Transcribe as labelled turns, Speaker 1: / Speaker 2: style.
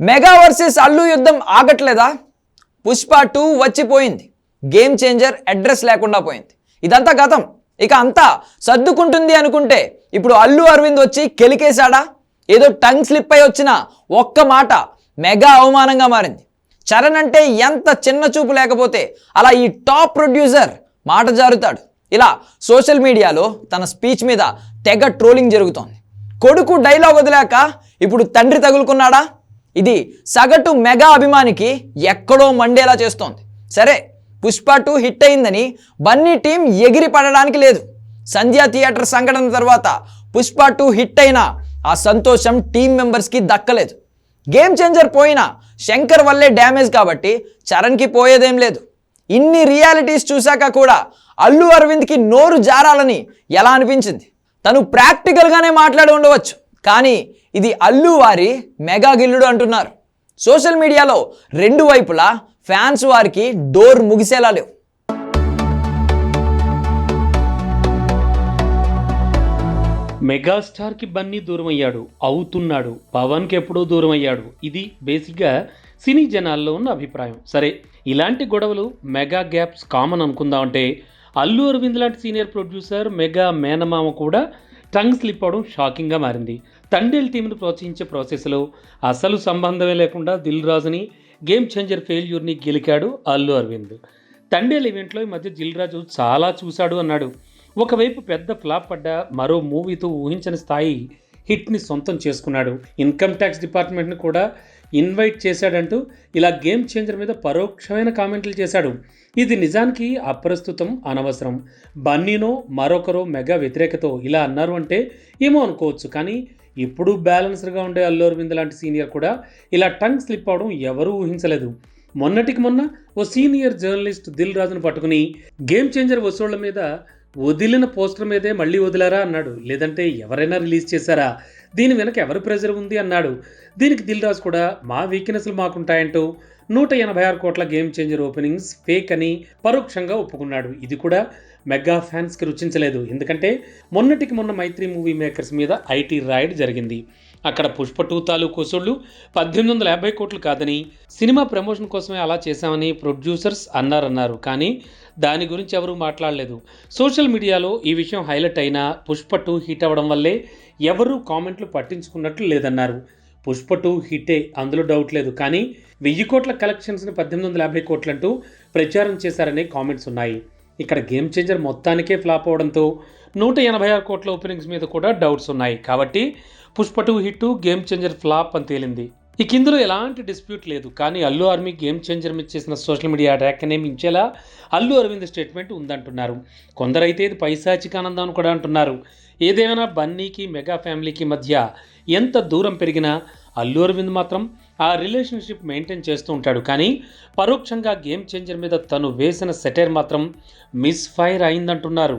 Speaker 1: Mega versus Allu యుద్ధం ఆగట్లేదా? Pushpa two వచ్చిపోయింది. గేమ్ చేంజర్ అడ్రస్ లేకుండా పోయింది. ఇదంతా గతం. ఇక అంతా సర్దుకుంటుంది అనుకుంటే ఇప్పుడు అల్లు అరవింద్ వచ్చి కెలికేశాడా? ఏదో టంగ్ స్లిప్ అయి వచ్చిన ఒక్క మాట మెగా అవమానంగా మారింది. చరణ్ అంటే ఎంత చిన్న చూపు లేకపోతే అలా ఈ టాప్ ప్రొడ్యూసర్ మాట జారుతాడు. ఇలా సోషల్ మీడియాలో తన స్పీచ్ మీద తెగ ట్రోలింగ్ జరుగుతోంది. కొడుకు డైలాగ్ వదిలాక ఇప్పుడు తండ్రి తగులుకున్నాడా? ఇది సగటు మెగా అభిమానికి ఎక్కడో మండేలా చేస్తోంది. సరే పుష్ప టూ హిట్ అయిందని బన్నీ టీం ఎగిరి పడడానికి లేదు. సంధ్యా థియేటర్ సంఘటన తర్వాత పుష్ప టూ హిట్ అయినా ఆ సంతోషం టీం మెంబర్స్కి దక్కలేదు. గేమ్ చేంజర్ పోయినా శంకర్ వల్లే డ్యామేజ్ కాబట్టి చరణ్కి పోయేదేం లేదు. ఇన్ని రియాలిటీస్ చూశాక కూడా అల్లు అరవింద్కి నోరు జారాలని ఎలా అనిపించింది? తను ప్రాక్టికల్గానే మాట్లాడి ఉండవచ్చు. కానీ ఇది అల్లు వారి మెగా గిల్లుడు అంటున్నారు. సోషల్ మీడియాలో రెండు వైపులా ఫ్యాన్స్ వారికి డోర్ ముగిసేలా లేవు.
Speaker 2: మెగాస్టార్కి బన్నీ దూరం అయ్యాడు అవుతున్నాడు పవన్కి ఎప్పుడో దూరం అయ్యాడు. ఇది బేసిక్గా సినీ జనాల్లో ఉన్న అభిప్రాయం. సరే ఇలాంటి గొడవలు మెగా గ్యాప్స్ కామన్ అనుకుందామంటే అల్లు అరవింద్ లాంటి సీనియర్ ప్రొడ్యూసర్ మెగా మేనమామ కూడా టంగ్ స్లిప్ అవడం షాకింగ్గా మారింది. తండేల్ టీంను ప్రోత్సహించే ప్రాసెస్లో అసలు సంబంధమే లేకుండా దిల్ రాజుని గేమ్ చేంజర్ ఫెయిల్యూర్ని గెలికాడు అల్లు అరవింద్. తండేల్ ఈవెంట్లో ఈ మధ్య దిల్ రాజు చాలా చూశాడు అన్నాడు. ఒకవైపు పెద్ద ఫ్లాప్ పడ్డ మరో మూవీతో ఊహించని స్థాయి హిట్ని సొంతం చేసుకున్నాడు. ఇన్కమ్ ట్యాక్స్ డిపార్ట్మెంట్ని కూడా ఇన్వైట్ చేశాడంటూ ఇలా గేమ్ చేంజర్ మీద పరోక్షమైన కామెంట్లు చేశాడు. ఇది నిజానికి అప్రస్తుతం అనవసరం. బన్నీనో మరొకరో మెగా వ్యతిరేకతో ఇలా అన్నారు అంటే ఏమో అనుకోవచ్చు కానీ ఇప్పుడు బ్యాలెన్స్డ్గా ఉండే అల్లు అరవింద్ లాంటి సీనియర్ కూడా ఇలా టంగ్ స్లిప్ అవడం ఎవరూ ఊహించలేదు. మొన్నటికి మొన్న ఓ సీనియర్ జర్నలిస్ట్ దిల్ రాజును పట్టుకుని గేమ్ చేంజర్ వసూళ్ళ మీద వదిలిన పోస్టర్ మీదే మళ్ళీ వదిలారా? అన్నాడు. లేదంటే ఎవరైనా రిలీజ్ చేశారా? దీని వెనక ఎవరి ప్రెజర్ ఉంది? అన్నాడు. దీనికి దిల్ రాజు కూడా మా వీక్నెస్లు మాకుంటాయంటూ నూట ఎనభై ఆరు కోట్ల గేమ్ చేంజర్ ఓపెనింగ్స్ ఫేక్ అని పరోక్షంగా ఒప్పుకున్నాడు. ఇది కూడా మెగా ఫ్యాన్స్కి రుచించలేదు. ఎందుకంటే మొన్నటికి మొన్న మైత్రి మూవీ మేకర్స్ మీద ఐటీ రైడ్ జరిగింది. అక్కడ పుష్ప టూ తాలూకు వసూళ్ళు పద్దెనిమిది వందల యాభై కోట్లు కాదని సినిమా ప్రమోషన్ కోసమే అలా చేశామని ప్రొడ్యూసర్స్ అన్నారన్నారు. కానీ దాని గురించి ఎవరూ మాట్లాడలేదు. సోషల్ మీడియాలో ఈ విషయం హైలైట్ అయినా పుష్ప టూ హిట్ అవ్వడం వల్లే ఎవరూ కామెంట్లు పట్టించుకున్నట్లు లేదన్నారు. పుష్ప టూ హిట్టే అందులో డౌట్ లేదు. కానీ వెయ్యి కోట్ల కలెక్షన్స్ని పద్దెనిమిది వందల యాభై కోట్లంటూ ప్రచారం చేశారనే కామెంట్స్ ఉన్నాయి. ఇక్కడ గేమ్ చేంజర్ మొత్తానికే ఫ్లాప్ అవడంతో నూట ఎనభై ఆరు కోట్ల ఓపెనింగ్స్ మీద కూడా డౌట్స్ ఉన్నాయి. కాబట్టి Pushpa two hit game changer flop అని తేలింది. ఇక ఇందులో ఎలాంటి డిస్ప్యూట్ లేదు. కానీ అల్లు ఆర్మీ గేమ్ చేంజర్ మీద చేసిన సోషల్ మీడియా అటాక్నే మించేలా అల్లు అరవింద్ స్టేట్మెంట్ ఉందంటున్నారు. కొందరైతే ఇది పైశాచికానందం అని కూడా అంటున్నారు. ఏదేమైనా బన్నీకి మెగా ఫ్యామిలీకి మధ్య ఎంత దూరం పెరిగినా అల్లు అరవింద్ మాత్రం ఆ రిలేషన్షిప్ మెయింటైన్ చేస్తూ ఉంటాడు. కానీ పరోక్షంగా గేమ్ చేంజర్ మీద తను వేసిన సెటైర్ మాత్రం మిస్ ఫైర్ అయిందంటున్నారు.